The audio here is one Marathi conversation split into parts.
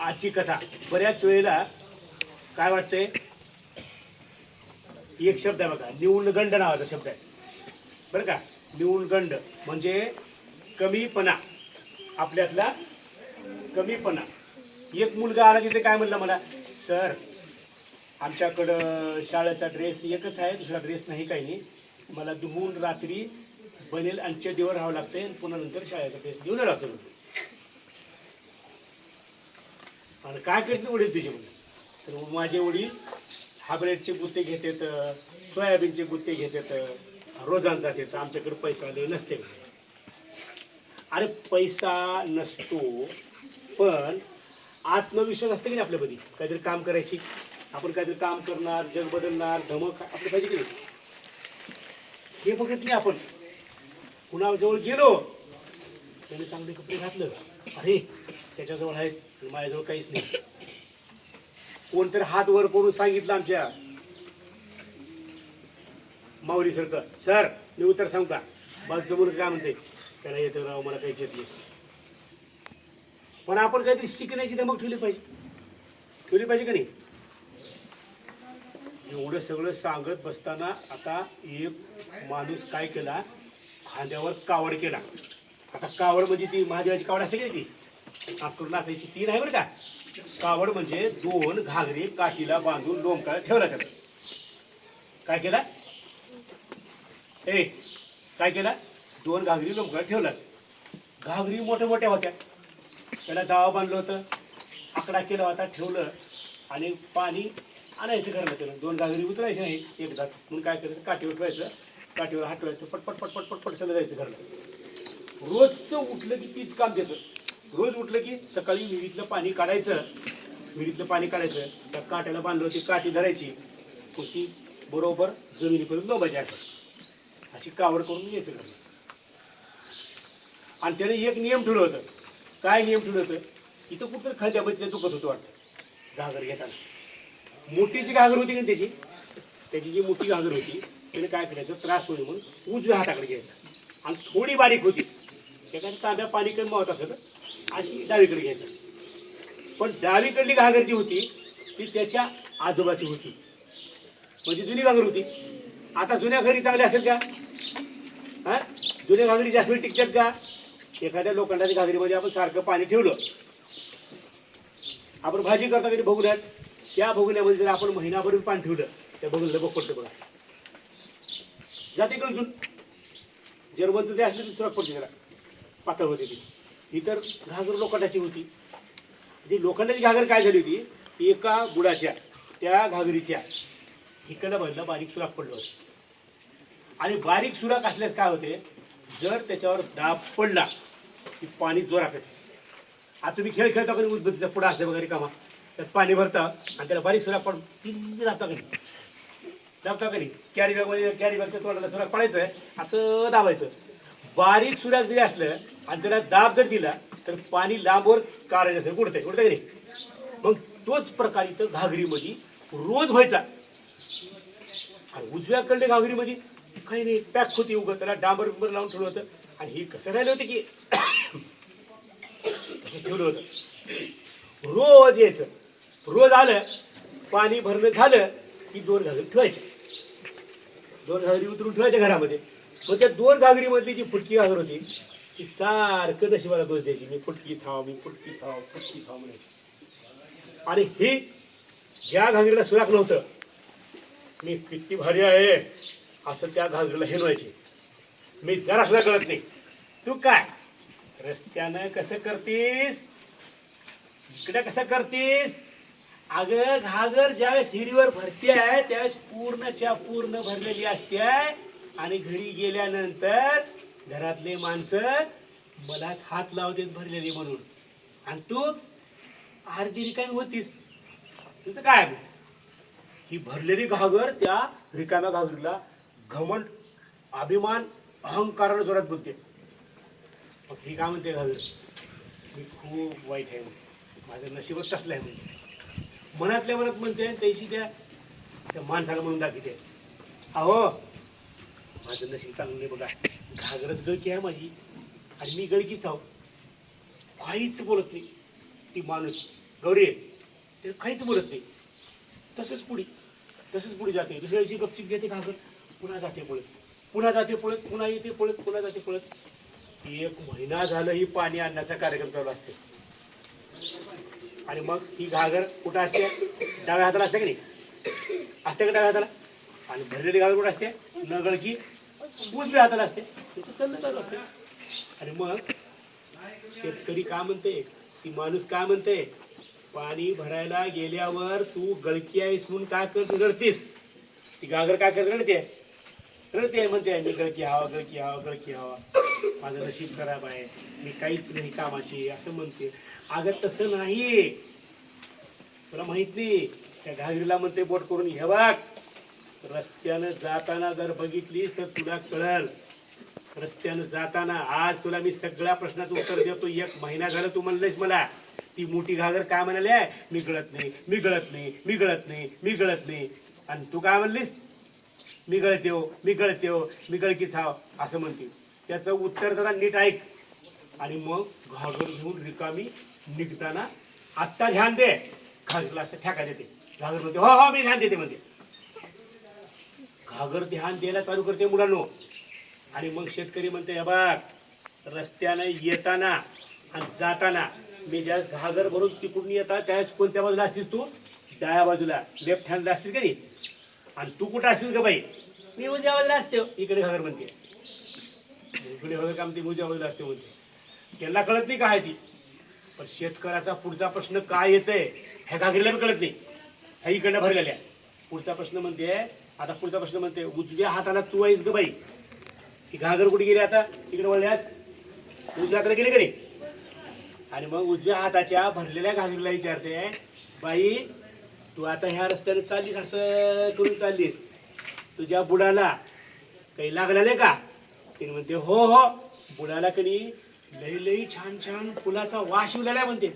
आजची कथा. बऱ्याच वेळेला काय वाटतंय? एक शब्द आहे बघा न्यूनगंड नावाचा शब्द आहे. बरं का? न्यूनगंड म्हणजे कमीपणा. आपल्यातला कमीपणा. एक मुलगा आला तिथे काय म्हणला मला? सर आमच्याकडं शाळेचा ड्रेस एकच आहे दुसरा ड्रेस नाही काही नाही. मला दुहून रात्री बनेल आणि चेडीवर राहावं लागते आणि पुन्हा नंतर शाळेचा ड्रेस घेऊन राहतो म्हणतो. आणि काय करते वडील तुझे म्हणून तर माझे वडील हायब्रेडचे गुत्ते घेतात सोयाबीनचे गुत्ते घेतात रोज आणतात येतं आमच्याकडे पैसा लय नसते. अरे पैसा नसतो पण आत्मविश्वास असते की नाही आपल्यामध्ये? काहीतरी काम करायची. आपण काहीतरी काम करणार जग बदलणार धमक आपलं पाहिजे की नाही? हे बघत नाही आपण. कुणाजवळ गेलो त्याने चांगले कपडे घातलं अरे त्याच्याजवळ आहेत आणि माझ्याजवळ काहीच नाही. कोणतरी हात वर करून सांगितलं आमच्या. माऊली सरकर सर मी उत्तर सांगता बाजूचं मुलं काय म्हणते त्याला येतं राव मला काहीच येत नाही. पण आपण काहीतरी शिकण्याची धमक ठेवली पाहिजे. ठेवली पाहिजे का नाही? एवढं सगळं सांगत बसताना आता एक माणूस काय केला? खांद्यावर कावड केला. आता कावड म्हणजे ती महादेवाची कावड असते की ती? खास करून नाचायची तीन आहे बरं का? कावड म्हणजे दोन घागरी काठीला बांधून लोंबकाला ठेवला त्याला काय केला? ए काय केला? दोन घागरी लोंबकाला ठेवला. घागरी मोठ्या मोठ्या होत्या. त्याला दावा बांधलं होतं आकडा केला होता ठेवलं आणि पाणी आणायचं घरला त्याला दोन घागरी उतरायचे नाही एकदा. म्हणून काय करायचं? काठीवर ठेवायचं काठीवर हाटवायचं पटपट पटपट पटपट चाललं जायचं घरला. रोजचं उठलं की तीच काम त्याचं. रोज उठलं की सकाळी विहिरीतलं पाणी काढायचं. विहिरीतलं पाणी काढायचं. त्या काट्याला बांधलं ती काठी धरायची. ती बरोबर जमिनीपर्यंत लोबायची अशी अशी कावड करून यायचं करणं आणि त्याने एक नियम ठेवलं होतं. काय नियम ठेवलं होतं? इथं कुठं खालच्या बच्चे दुखत होतं वाटतं. घागर घेताना. मोठी जी घागर होती का त्याची? त्याची जी मोठी घागर होती त्याने काय करायचं? त्रास होईल म्हणून उजव्या हाताकडे घ्यायचा. आणि थोडी बारीक होती. एखाद्या तांब्या पाणी कमी होत असेल अशी डावीकडे घ्यायचं. पण डावीकडली घागर जी होती ती त्याच्या आजोबाची होती. म्हणजे जुनी घागर होती. आता जुन्या घरी चांगल्या असेल का? हा? जुन्या घागरी जास्त वेळ टिकतात का? एखाद्या लोखंडाच्या घागरीमध्ये आपण सारखं पाणी ठेवलं. आपण भाजी करता कधी बघूयात त्या भोगल्यामध्ये जर आपण महिनाभर पाणी ठेवलं त्या बघून बघ पडतं बघा. जाते गंजून जर्मनचं ते असलं तर सुरुवात पडते जरा. पातळ होते ती. ही तर घागर लोखंडाची होती. जी लोखंडाची घागर काय झाली होती? एका बुडाच्या त्या घागरीच्या. इकडं बनलं बारीक सुराख पडलं होतं. आणि बारीक सुराख असल्यास काय होते? जर त्याच्यावर दाब पडला की पाणी जोरात येते. आता तुम्ही खेळ खेळता कधी उदबत्तीचा पुढं असल्या वगैरे कामा त्यात पाणी भरता आणि त्याला बारीक सुराख पडून तीन दाबता कधी दाबता कधी कॅरी बॅगमध्ये कॅरी बॅगच्या तोंडाला सुराग पडायचं असं दाबायचं. बारीक सुराग जरी असलं आणि त्याला दाब जर दिला तर पाणी लांबवर कारायचं असेल. कुठतंय कुठतंय की नाही? मग तोच प्रकार इथं घागरीमध्ये रोज व्हायचा. आणि उजव्याकडल्या घागरीमध्ये काही नाही पॅक होती उगं. त्याला डांबर बिंबर लावून ठेवलं होतं. आणि हे कसं राहिलं होतं की? असं ठेवलं होतं. रोज यायचं. रोज आलं पाणी भरणं झालं ती दोन घागरी ठेवायची. दोन घागरी उतरून ठेवायच्या घरामध्ये. मग त्या दोन घागरीमधली जी फुटकी घागर होती ती सारखं नशिबाला दोष द्यायची. मी फुटकी छाव मी फुटकी छाव फुटकी छाव म्हणायची. आणि ही ज्या घागरीला सुराख नव्हतं मी किती भारी आहे असं त्या घागरीला हेनवायचे मी जरा सुद्धा कळत नाही. तू काय? रस्त्यानं कसं करतीस? इकडे कसं करतीस? अगं घागर ज्यावेळेस हिरीवर भरते आहे त्यावेळेस पूर्णच्या पूर्ण भरलेली असते आणि घरी गेल्यानंतर घरातले माणसं मलाच हात लावते भरलेली म्हणून. आणि तू अर्धी रिकामी होतीस. तुझं काय ही भरलेली घागर त्या रिकाम्या घागरीला घमंड अभिमान अहंकारानं जोरात बोलते. मग ही काय म्हणते घागर? मी खूप वाईट आहे माझं नशीबच तसलं आहे म्हणजे मनातल्या मनात म्हणते आणि त्या त्या माणसाला म्हणून दाखवते. अहो माझं नशीब चांगलं नाही बघा. घागरच गळकी आहे माझी. आणि मी गळकीच आहो. काहीच बोलत नाही. ती माणूस. गौरी ते काहीच बोलत नाही. तसंच पुढे. तसंच पुढे जाते. दुसऱ्या दिवशी गपचिप घेते घागर. पुन्हा जाते पळत. पुन्हा जाते पळत. पुन्हा येते पळत. पुन्हा जाते पळत. एक महिना झालं ही पाणी आणण्याचा कार्यक्रम चालू असते आणि मग ही घागर कुठं असते? डाव्या हाताला असते की नाही? असते का डाव्या हाताला? आणि भरलेली घागर कुठं असते? नगळकी उजव्या हाताला असते. त्याचं चालू असते. आणि मग शेतकरी का म्हणते ती माणूस का म्हणते पाणी भरायला गेल्यावर तू गळकी आहेस म्हणून का कर रडतीस? ती गागर काय करते रडते म्हणते मी गळकी हवा गळकी हवा गळकी हवा. माझं नशीब खराब आहे मी काहीच नाही कामाची असं म्हणते. अगं तसं नाही. तुला माहीत नाही त्या घागरीला म्हणते बोट करून हे बघ रस्त्यानं जाताना जर बघितलीस तर तुला कळल. रस्त्यानं जाताना आज तुला मी सगळ्या प्रश्नाचं उत्तर देतो. एक महिना झाला तू म्हणलंयस मला. ती मोठी घागर काय म्हणाली आहे? मी गळत नाही मी गळत नाही मी गळत नाही मी गळत नाही. आणि तू काय म्हणलीस? मी गळते हो मी गळते हो मी गळकीच हाव असं म्हणते त्याचं उत्तर जरा नीट ऐक. आणि मग घागर घेऊन रिकामी निघताना आत्ता ध्यान दे. घागरला असं ठेका देते. घागर म्हणते हो हो मी ध्यान देते म्हणते. घागर ध्यान द्यायला चालू करते मुलांनो. आणि मग शेतकरी म्हणते या बाग रस्त्यानं येताना आणि जाताना मी ज्यावेळेस घागर भरून तिकडून येतात त्यावेळेस कोणत्या बाजूला असतीस तू? डाव्या बाजूला. लेफ्ट हँडला असतील का नाही आणि तू कुठं असतीस का बाई? मी उजव्या बाजूला असते हो. इकडे घागर म्हणते. इकडे घागर काम ती उजव्या बाजूला असते म्हणते. त्यांना कळत नाही काय ती. पण शेतकऱ्याचा पुढचा प्रश्न काय येतंय ह्या घागरीला पण कळत नाही. ह्या इकडनं भरलेल्या पुढचा प्रश्न म्हणते आता पुढचा प्रश्न म्हणते उजव्या हाताला तू आहेस ग बाई. ही घागर कुठे गेली आता? इकडे वळल्यास उजव्या हाताला गेली का नाही? आणि मग उजव्या हाताच्या भरलेल्या घागरीला विचारते बाई तू आता ह्या रस्त्याने चाललीस असं करून चाललीस. तुझ्या बुडाला काही लागलेले का? तिने म्हणते हो हो. बुडाला कधी लई लई छान छान फुलाचा वास उलाय आहे म्हणते.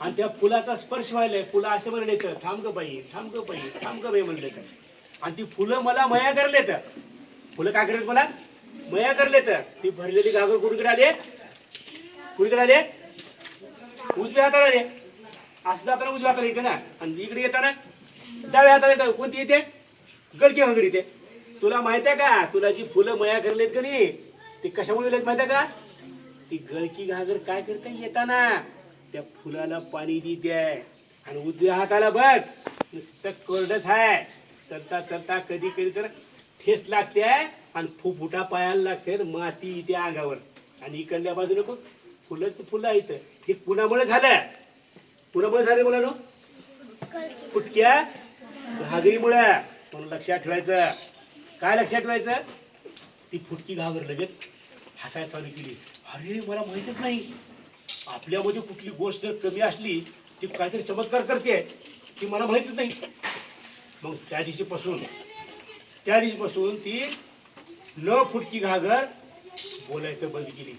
आणि त्या फुलाचा स्पर्श व्हायलाय फुलं असं म्हणले तर थांब ग बाई थांब ग बाई थांब ग बाई म्हणले तर. आणि ती फुलं मला मया करले तर. फुलं काय करत मला? मया करले तर. ती भरलेली घागर कुणीकडे आले? कुणीकडे आले? उजव्या हाताला आले. असं जाताना उजव्या हाताला येते ना आणि इकडे येताना डाव्या हाताला कोणती येते? गडकी घागर येते. तुला माहीत आहे का? तुला जी फुलं मया करलेत का नाही ती कशामुळे दिलेत माहिती आहे का? ती गळकी घागर काय करते येताना? त्या फुलाला पाणी देते. आणि उजव्या हाताला बघ नुसतं कोरडच आहे. चलता चलता कधी कधी तर ठेस लागते आणि फुफुटा पायाला लागते माती येते अंगावर. आणि इकडल्या बाजूला बघ फुलंच फुलं इथं हे कुणामुळे झालं? कुणामुळे झालं मुलांनो फुटक्या मुळ्या. म्हणून लक्षात ठेवायचं. काय लक्षात ठेवायचं? ती फुटकी घागर लगेच हसायला चालू केली. अरे मला माहितच नाही. आपल्यामध्ये कुठली गोष्ट जर कमी असली ती काहीतरी चमत्कार करते ती मला माहितच नाही. मग त्या दिवशीपासून त्या दिवशीपासून ती न फुटकी घागर बोलायचं बंद केली.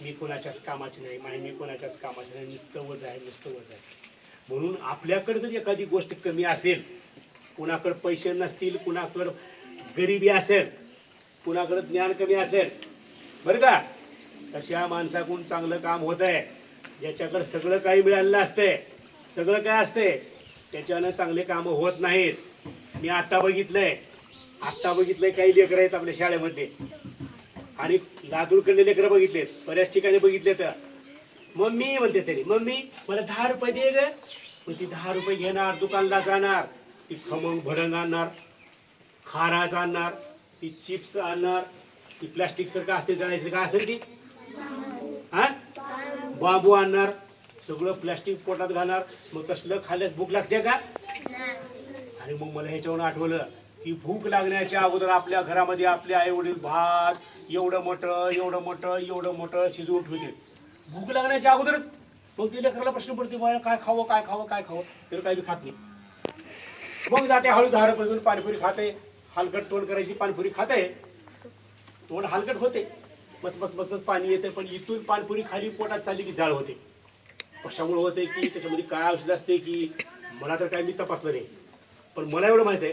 मी कोणाच्याच कामाची नाही माय मी कोणाच्याच कामाची नाही नुसतं वज आहे नुसतं वज आहे. म्हणून आपल्याकडे जर एखादी गोष्ट कमी असेल कुणाकडे पैसे नसतील कुणाकडं गरिबी असेल कुणाकडे ज्ञान कमी असेल बरं का? तशा माणसाकडून चांगलं काम होत आहे ज्याच्याकडे सगळं काही मिळालेलं असतंय सगळं काय असतंय त्याच्यानं चांगले कामं होत नाहीत. मी आत्ता बघितलंय आत्ता बघितलंय काही लेकरं आहेत आपल्या शाळेमध्ये. आणि लातूरकडले लेकरं बघितलेत बऱ्याच ठिकाणी बघितले तर मम्मी म्हणते तरी मम्मी मला दहा रुपये दे ग. मग ती दहा रुपये घेणार दुकानला जाणार ती खमंग भडंग आणणार खाराज आणणार ती चिप्स आणणार ती प्लास्टिक सारखं असते जायचं काय असेल ती? हा? बांबू आणणार सगळं प्लास्टिक पोटात घालणार मग तसलं खाल्ल्यास भूक लागते का? आणि मग मला ह्याच्यावरून आठवलं की भूक लागण्याच्या अगोदर आपल्या घरामध्ये आपले आई वडील भात एवढं मोठं एवढं मोठं एवढं मोठं शिजवून ठेवते. भूक लागण्याच्या अगोदरच मग ते लेकराला प्रश्न पडते बाळा काय खावं काय खावं काय खावं? तर काही बी खात नाही. मग जाते हळू दहा रुपये पाणीपुरी खाते. हलकट तोंड करायची पाणीपुरी खाते. तोंड हलकट होते. बस बस बस बस पाणी येते पण इथून पाणीपुरी खाली पोटात चालली की जाळ होते. कशामुळे होते की त्याच्यामध्ये काय औषध असते की मला तर काय मी तपासलं नाही. पण मला एवढं माहीत आहे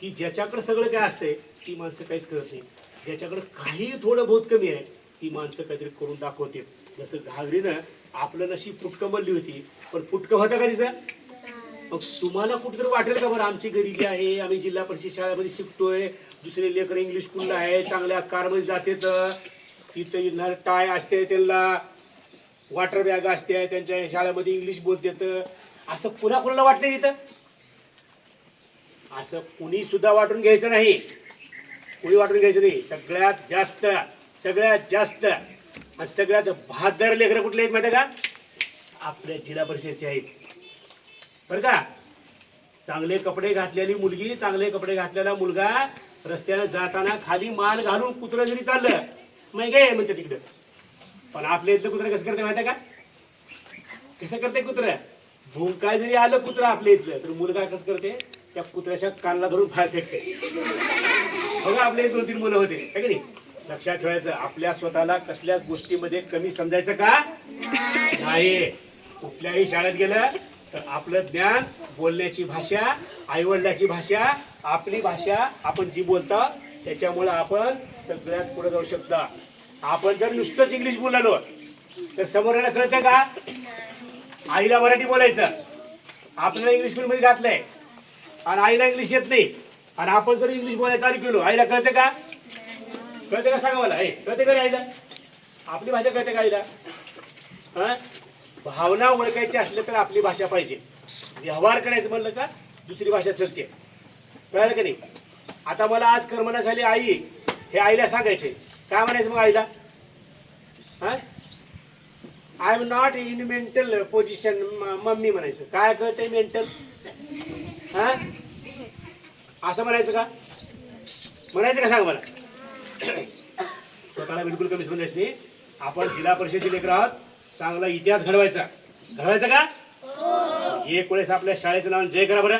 की ज्याच्याकडे सगळं काय असते ती माणसं काहीच करत नाही. ज्याच्याकडे काही थोडं बहुत कमी आहे ती माणसं काहीतरी करून दाखवते जसं घागरीनं आपलं नशीब फुटकं बनली होती पण फुटकं होतं का तिचं? मग तुम्हाला कुठेतरी वाटेल का बरं आमची गरिबी आहे आम्ही जिल्हा परिषद शाळेमध्ये शिकतोय दुसरे लेकर इंग्लिश स्कूलला आहे चांगल्या कारमध्ये जाते तर. तिथं येणार टाय असते त्यांना वॉटर बॅग असते त्यांच्या शाळेमध्ये इंग्लिश बोलते असं कुणा कुणाला वाटतं तिथं? असं कुणी सुद्धा वाटून घ्यायचं नाही. कोणी वाटून घ्यायचं नाही. सगळ्यात जास्त सगळ्यात जास्त आणि सगळ्यात बहादर लेकरं कुठले आहेत माहिती का? आपल्या जिल्हा परिषदचे आहेत. बरं का? चांगले कपडे घातलेली मुलगी चांगले कपडे घातलेला मुलगा रस्त्यानं जाताना खाली माल घालून कुत्रं जरी चाललं मग गे म्हणते तिकडं. पण आपल्या इथलं कुत्रं कसं करते माहिती आहे का? कसं करते कुत्रं? भूमकाय जरी आलं कुत्रं आपल्या इथलं तर मुलगा कसं करते त्या कुत्र्याच्या कानला धरून बाहेर फेकते. बघा आपले दोन तीन मुलं होते. की नाही? लक्षात ठेवायचं आपल्या स्वतःला कसल्याच गोष्टीमध्ये कमी समजायचं का? नाही कुठल्याही शाळेत गेलं तर आपलं ज्ञान बोलण्याची भाषा आईवडिलाची भाषा आपली भाषा आपण जी बोलतो त्याच्यामुळं आपण सगळ्यात पुढे जाऊ शकता. आपण जर नुसतंच इंग्लिश बोलालो तर समोरला कळतं का? आईला मराठी बोलायचं. आपल्याला इंग्लिश स्कूलमध्ये घातलंय. आणि आईला इंग्लिश येत नाही. आणि आपण जर इंग्लिश बोलायचं चालू केलो आईला कळते का? कळते का सांगा मला? हे कळते का आईला? आपली भाषा कळते का आईला? हा? भावना ओळखायची असले तर आपली भाषा पाहिजे. व्यवहार करायचं म्हणलं का दुसरी भाषा चलते. कळलं का नाही? आता मला आज कर्मना झाली आई. हे आईला सांगायचे. काय म्हणायचं मग आईला? हा? I am not in mental position mummy म्हणायचं. काय कळतंय मेंटल हा? असं म्हणायचं का? म्हणायचं का सांग मला? स्वतःला बिलकुल कमी समजायचं नाही. आपण जिल्हा परिषदेचे लेकर आहोत. चांगला इतिहास घडवायचा. घडवायचा का? एक वेळेस आपल्या शाळेचं नाव जय करा बरं.